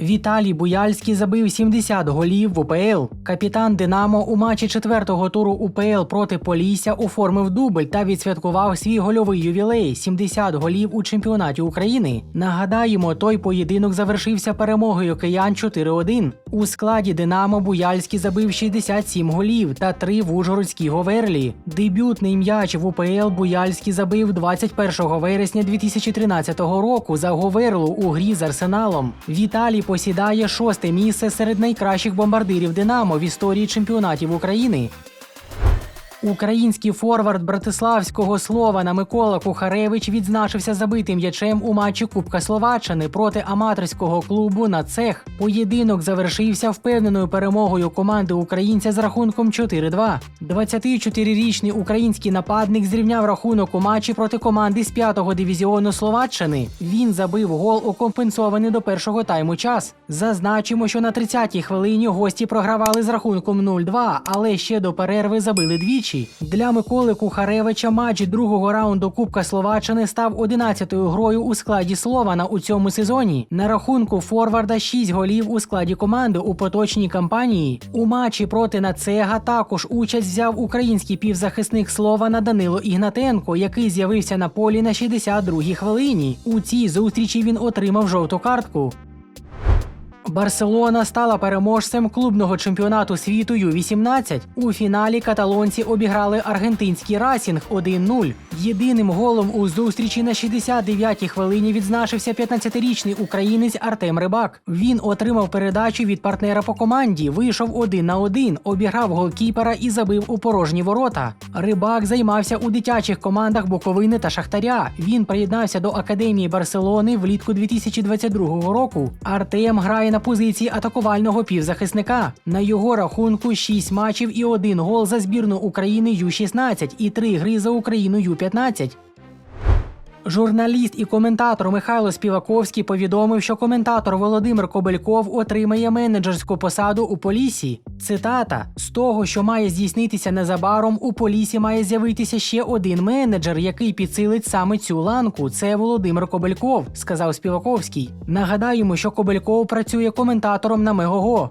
Віталій Буяльський забив 70 голів в УПЛ. Капітан Динамо у матчі четвертого туру УПЛ проти Полісся оформив дубль та відсвяткував свій гольовий ювілей 70 голів у чемпіонаті України. Нагадаємо, той поєдинок завершився перемогою киян 4-1. У складі Динамо Буяльський забив 67 голів та 3 в Ужгородській Говерлі. Дебютний м'яч в УПЛ Буяльський забив 21 вересня 2013 року за Говерлу у грі з Арсеналом. Віталій посідає шосте місце серед найкращих бомбардирів Динамо в історії чемпіонатів України. Український форвард братиславського Слована Микола Кухаревич відзначився забитим м'ячем у матчі Кубка Словаччини проти аматорського клубу на цех. Поєдинок завершився впевненою перемогою команди українця з рахунком 4-2. 24-річний український нападник зрівняв рахунок у матчі проти команди з 5-го дивізіону Словаччини. Він забив гол у компенсований до першого тайму час. Зазначимо, що на 30-й хвилині гості програвали з рахунком 0-2, але ще до перерви забили двічі. Для Миколи Кухаревича матч другого раунду Кубка Словаччини став 11-ю грою у складі Слована у цьому сезоні. На рахунку Форварда 6 голів у складі команди у поточній кампанії. У матчі проти Нацега також участь взяв український півзахисник Слована Данило Ігнатенко, який з'явився на полі на 62-й хвилині. У цій зустрічі він отримав жовту картку. Барселона стала переможцем клубного чемпіонату світу Ю-18. У фіналі каталонці обіграли аргентинський Расінг 1-0. Єдиним голом у зустрічі на 69-й хвилині відзначився 15-річний українець Артем Рибак. Він отримав передачу від партнера по команді, вийшов один на один, обіграв голкіпера і забив у порожні ворота. Рибак займався у дитячих командах Буковини та Шахтаря. Він приєднався до академії Барселони влітку 2022 року. Артем грає на позиції атакувального півзахисника. На його рахунку 6 матчів і один гол за збірну України Ю-16 і 3 гри за Україну Ю-15. Журналіст і коментатор Михайло Співаковський повідомив, що коментатор Володимир Кобельков отримає менеджерську посаду у Полісі. Цитата: з того, що має здійснитися незабаром, у Полісі має з'явитися ще один менеджер, який підсилить саме цю ланку. Це Володимир Кобельков, сказав Співаковський. Нагадаємо, що Кобельков працює коментатором на Мегого.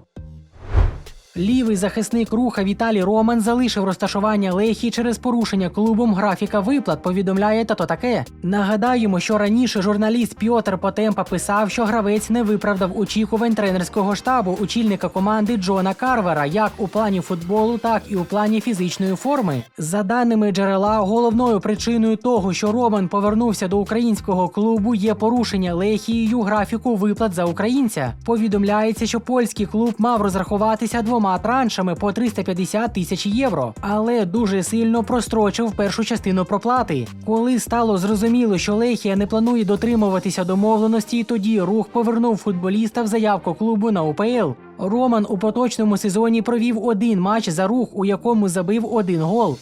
Лівий захисник руха Віталій Роман залишив розташування Лехії через порушення клубом графіка виплат. Повідомляє тато таке. Нагадаємо, що раніше журналіст Пьотр Потемпа писав, що гравець не виправдав очікувань тренерського штабу очільника команди Джона Карвера, як у плані футболу, так і у плані фізичної форми. За даними джерела, головною причиною того, що Роман повернувся до українського клубу, є порушення Лехією графіку виплат за українця. Повідомляється, що польський клуб мав розрахуватися двома траншами по 350 тисяч євро, але дуже сильно прострочив першу частину проплати. Коли стало зрозуміло, що Лехія не планує дотримуватися домовленості, тоді рух повернув футболіста в заявку клубу на УПЛ. Роман у поточному сезоні провів один матч за рух, у якому забив один гол.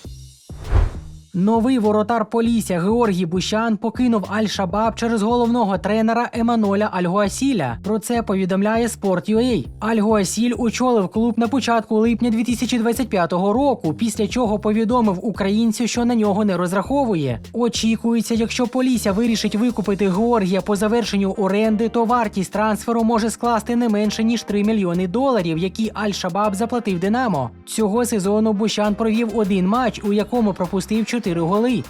Новий воротар Полісся Георгій Бущан покинув Аль-Шабаб через головного тренера Еманоля Альгуасіля. Про це повідомляє Sport.ua. Аль-Гуасіль очолив клуб на початку липня 2025 року, після чого повідомив українцю, що на нього не розраховує. Очікується, якщо Полісся вирішить викупити Георгія по завершенню оренди, то вартість трансферу може скласти не менше ніж 3 мільйони доларів, які Аль-Шабаб заплатив Динамо. Цього сезону Бущан провів один матч, у якому пропустив 4 голи.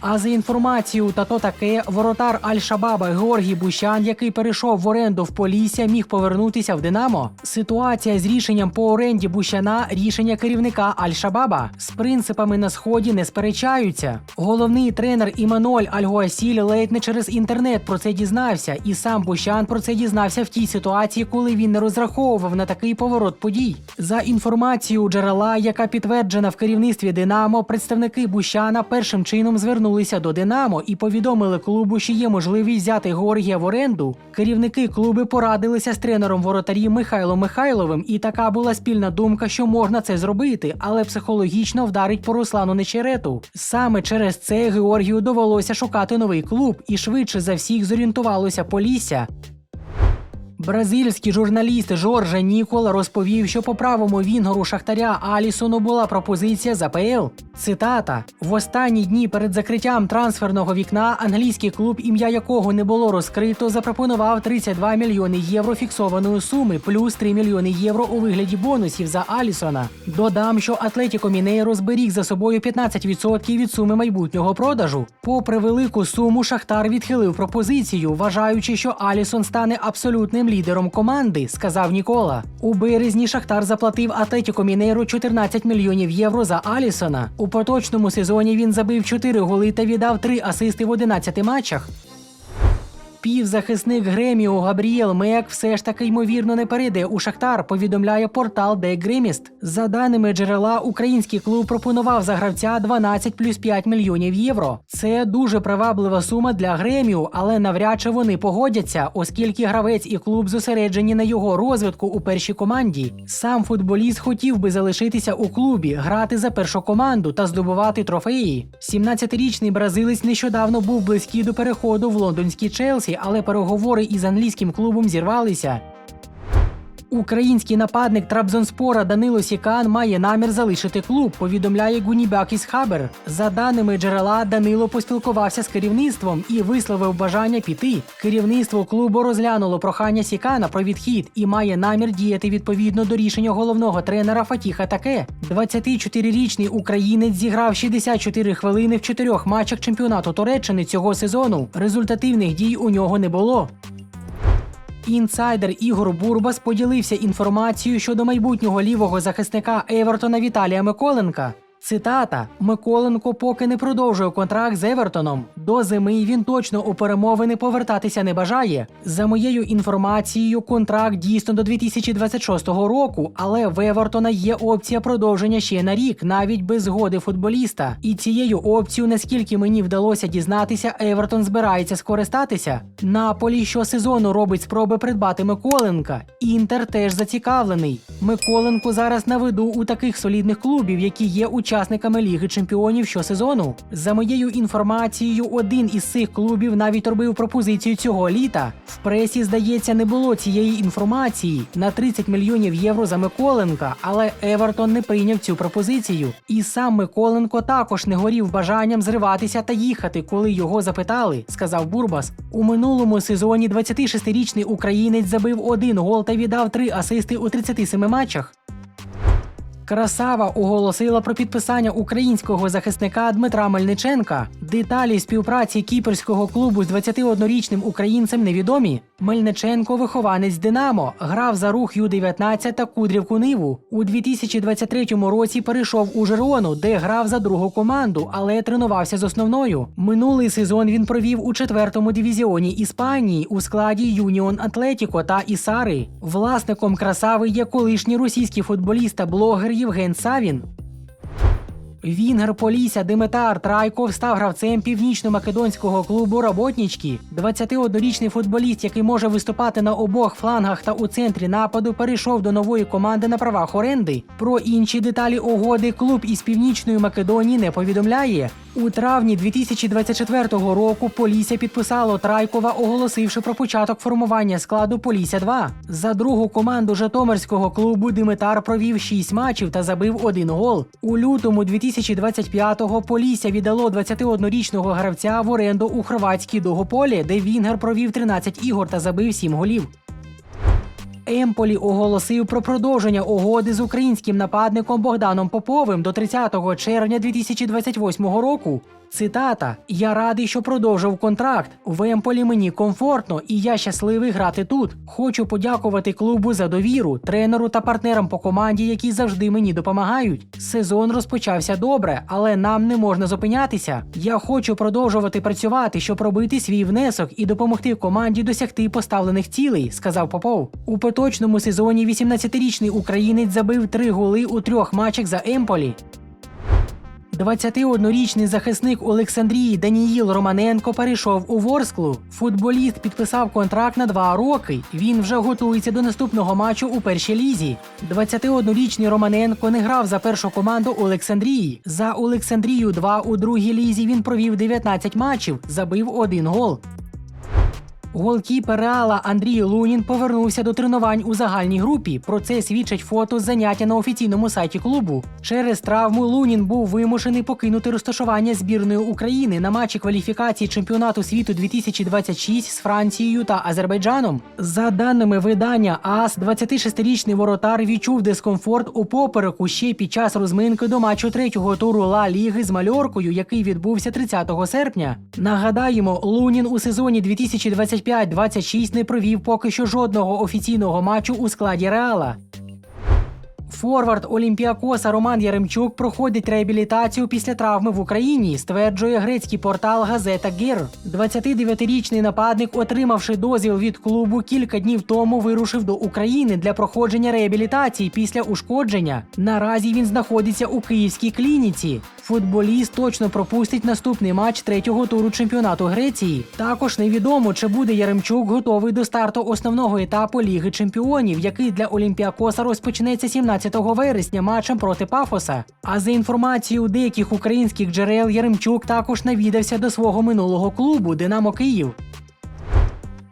А за інформацією та то таке, воротар Аль-Шабаба Георгій Бущан, який перейшов в оренду в Полісся, міг повернутися в Динамо. Ситуація з рішенням по оренді Бущана рішення керівника Аль-Шабаба. З принципами на сході не сперечаються. Головний тренер Іманоль Аль-Гуасіль ледь не через інтернет про це дізнався, і сам Бущан про це дізнався в тій ситуації, коли він не розраховував на такий поворот подій. За інформацією джерела, яка підтверджена в керівництві Динамо, представники Бущана першим чином звернулися до Динамо і повідомили клубу, що є можливість взяти Георгія в оренду. Керівники клуби порадилися з тренером воротарі Михайлом Михайловим, і така була спільна думка, що можна це зробити, але психологічно вдарить по Руслану Нечерету. Саме через це Георгію довелося шукати новий клуб, і швидше за всіх зорієнтувалося Полісся. Бразильський журналіст Жорже Нікол розповів, що по правому вінгору Шахтаря Алісону була пропозиція з АПЛ. Цитата: в останні дні перед закриттям трансферного вікна англійський клуб, ім'я якого не було розкрито, запропонував 32 мільйони євро фіксованої суми, плюс 3 мільйони євро у вигляді бонусів за Алісона. Додам, що Атлетіко Мінейро зберіг за собою 15% від суми майбутнього продажу. Попри велику суму, Шахтар відхилив пропозицію, вважаючи, що Алісон стане абсолютним лідером команди, сказав Нікола. У березні Шахтар заплатив Атлетіко Мінейру 14 мільйонів євро за Алісона. У поточному сезоні він забив 4 голи та віддав 3 асисти в 11 матчах. Півзахисник Греміо Габріел Мек все ж таки ймовірно не перейде у Шахтар, повідомляє портал Де Греміст. За даними джерела, український клуб пропонував за гравця 12 плюс 5 мільйонів євро. Це дуже приваблива сума для Греміо, але навряд чи вони погодяться, оскільки гравець і клуб зосереджені на його розвитку у першій команді. Сам футболіст хотів би залишитися у клубі, грати за першу команду та здобувати трофеї. 17-річний бразилець нещодавно був близький до переходу в лондонський Челсі, але переговори із англійським клубом зірвалися. Український нападник Трабзонспора Данило Сікан має намір залишити клуб, повідомляє Гунібакіс Хабер. За даними джерела, Данило поспілкувався з керівництвом і висловив бажання піти. Керівництво клубу розглянуло прохання Сікана про відхід і має намір діяти відповідно до рішення головного тренера Фатіха Таке. 24-річний українець зіграв 64 хвилини в чотирьох матчах чемпіонату Туреччини цього сезону. Результативних дій у нього не було. Інсайдер Ігор Бурбас поділився інформацією щодо майбутнього лівого захисника Евертона Віталія Миколенка. Цитата: Миколенко поки не продовжує контракт з Евертоном. До зими він точно у перемовини повертатися не бажає. За моєю інформацією, контракт дійсно до 2026 року, але в Евертона є опція продовження ще на рік, навіть без згоди футболіста. І цією опцією, наскільки мені вдалося дізнатися, Евертон збирається скористатися. Наполі щосезону робить спроби придбати Миколенка. Інтер теж зацікавлений. Миколенко зараз на виду у таких солідних клубів, які є учасниками Ліги Чемпіонів щосезону. За моєю інформацією, один із цих клубів навіть робив пропозицію цього літа. В пресі, здається, не було цієї інформації на 30 мільйонів євро за Миколенка, але Евертон не прийняв цю пропозицію. І сам Миколенко також не горів бажанням зриватися та їхати, коли його запитали, сказав Бурбас. У минулому сезоні 26-річний українець забив один гол та віддав три асисти у 37 матчах. Красава оголосила про підписання українського захисника Дмитра Мельниченка. Деталі співпраці кіперського клубу з 21-річним українцем невідомі. Мельниченко вихованець Динамо, грав за рух Ю-19 та Кудрівку Ниву. У 2023 році перейшов у Жерону, де грав за другу команду, але тренувався з основною. Минулий сезон він провів у четвертому дивізіоні Іспанії у складі Юніон Атлетіко та Ісари. Власником красави є колишній російський футболіст та блогер Євген Савін. Вінгер Полісся Димитар Трайков став гравцем північно-македонського клубу Роботнічки. 21-річний футболіст, який може виступати на обох флангах та у центрі нападу, перейшов до нової команди на правах оренди. Про інші деталі угоди клуб із північної Македонії не повідомляє. У травні 2024 року Полісся підписало Трайкова, оголосивши про початок формування складу Полісся 2 За другу команду Житомирського клубу Димитар провів 6 матчів та забив один гол. У лютому 2025-го Полісся віддало 21-річного гравця в оренду у хорватській Догополі, де Вінгер провів 13 ігор та забив 7 голів. Емполі оголосив про продовження угоди з українським нападником Богданом Поповим до 30 червня 2028 року. Цитата: Я радий, що продовжив контракт. В Емполі мені комфортно, і я щасливий грати тут. Хочу подякувати клубу за довіру, тренеру та партнерам по команді, які завжди мені допомагають. Сезон розпочався добре, але нам не можна зупинятися. Я хочу продовжувати працювати, щоб робити свій внесок і допомогти команді досягти поставлених цілей, сказав Попов. У поточному сезоні 18-річний українець забив три голи у трьох матчах за Емполі. 21-річний захисник Олександрії Даніїл Романенко перейшов у Ворсклу. Футболіст підписав контракт на два роки. Він вже готується до наступного матчу у першій лізі. 21-річний Романенко не грав за першу команду Олександрії. За Олександрію 2 у другій лізі він провів 19 матчів, забив один гол. Голкіпер Реала Андрій Лунін повернувся до тренувань у загальній групі. Про це свідчать фото з заняття на офіційному сайті клубу. Через травму Лунін був вимушений покинути розташування збірної України на матчі кваліфікації чемпіонату світу 2026 з Францією та Азербайджаном. За даними видання АС, 26-річний воротар відчув дискомфорт у попереку ще під час розминки до матчу третього туру Ла Ліги з Мальоркою, який відбувся 30 серпня. Нагадаємо, Лунін у сезоні 2025-26 не провів поки що жодного офіційного матчу у складі Реала. Форвард Олімпіакоса Роман Яремчук проходить реабілітацію після травми в Україні, стверджує грецький портал Газета Гір. 29-річний нападник, отримавши дозвіл від клубу, кілька днів тому вирушив до України для проходження реабілітації після ушкодження. Наразі він знаходиться у київській клініці. Футболіст точно пропустить наступний матч третього туру чемпіонату Греції. Також невідомо, чи буде Яремчук готовий до старту основного етапу Ліги Чемпіонів, який для Олімпіакоса розпочнеться 17 вересня матчем проти Пафоса. А за інформацією деяких українських джерел, Яремчук також навідався до свого минулого клубу Динамо Київ.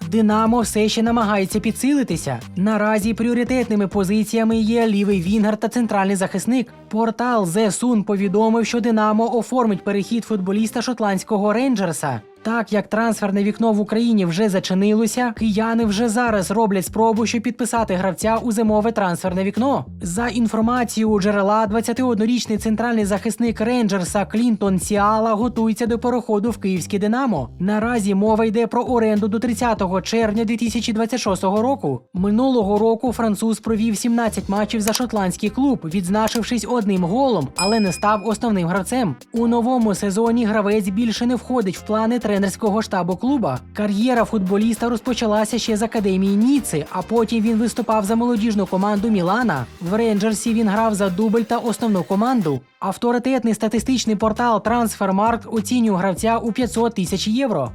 Динамо все ще намагається підсилитися. Наразі пріоритетними позиціями є лівий вінгер та центральний захисник. Портал The Sun повідомив, що Динамо оформить перехід футболіста шотландського рейнджерса. Так як трансферне вікно в Україні вже зачинилося, кияни вже зараз роблять спробу, щоб підписати гравця у зимове трансферне вікно. За інформацією джерела, 21-річний центральний захисник рейнджерса Клінтон Сіала готується до переходу в київське Динамо. Наразі мова йде про оренду до 30 червня 2026 року. Минулого року француз провів 17 матчів за шотландський клуб, відзначившись одним голом, але не став основним гравцем. У новому сезоні гравець більше не входить в плани тренерського штабу клуба. Кар'єра футболіста розпочалася ще з академії Ніци, а потім він виступав за молодіжну команду Мілана. В Рейнджерсі він грав за дубль та основну команду. Авторитетний статистичний портал Трансфермарк оцінює гравця у 500 тисяч євро.